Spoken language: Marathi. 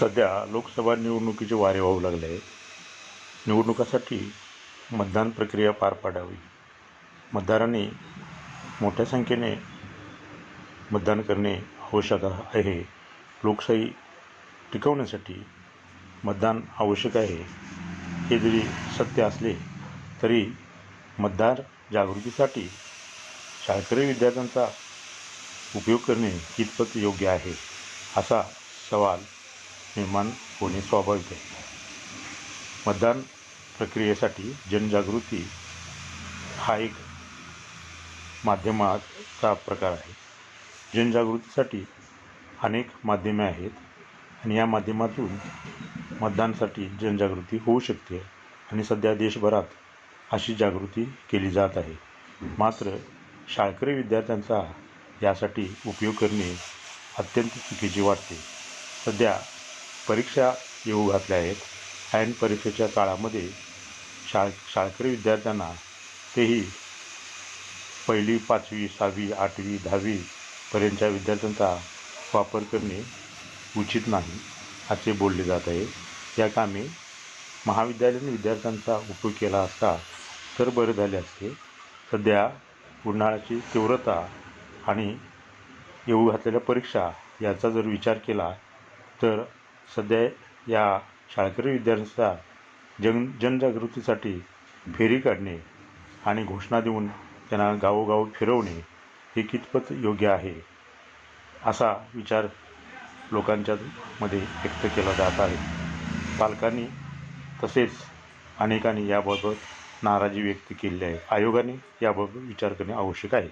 सध्या लोकसभा निवडणुकीचे वारे वाहू लागले. आहे निवडणुकासाठी मतदान प्रक्रिया पार पाडावी. मतदारांनी मोठ्या संख्येने मतदान करणे आवश्यक आहे. लोकशाही टिकवण्यासाठी मतदान आवश्यक आहे. हे जरी सत्य असले तरी मतदार जागृतीसाठी शाळकरी विद्यार्थ्यांचा उपयोग करणे कितपत योग्य आहे असा सवाल निर्माण होणे स्वाभाविक आहे? मतदान प्रक्रियेसाठी जनजागृती हा एक माध्यमाचा प्रकार आहे. जनजागृतीसाठी अनेक माध्यमे आहेत आणि या माध्यमातून मतदानासाठी जनजागृती होऊ शकते आणि सध्या देशभरात अशी जागृती केली जात आहे. मात्र शाळकरी विद्यार्थ्यांचा यासाठी उपयोग करणे अत्यंत चुकीचे वाटते. सध्या परीक्षा येऊ घातल्या आहेत ऐन परीक्षेच्या काळामध्ये शाळ शाळकरी विद्यार्थ्यांना तेही पहिली पाचवी सहावी आठवी दहावीपर्यंतच्या विद्यार्थ्यांचा वापर करणे उचित नाही असे बोलले जात आहे. या कामी महाविद्यालयीन विद्यार्थ्यांचा उपयोग केला असता तर बरे झाले असते. सध्या उन्हाळ्याची तीव्रता आणि येऊ घातलेल्या परीक्षा याचा जर विचार केला तर सध्या या शाळकरी विद्यार्थ्यांचा जन जनजागृतीसाठी फेरी काढणे आणि घोषणा देऊन त्यांना गावोगाव फिरवणे हे कितपत योग्य आहे असा विचार लोकांच्या मध्ये व्यक्त केला जात आहे. पालकांनी तसेच अनेकांनी याबाबत नाराजी व्यक्त केली आहे. आयोगाने याबाबत विचार करणे आवश्यक आहे.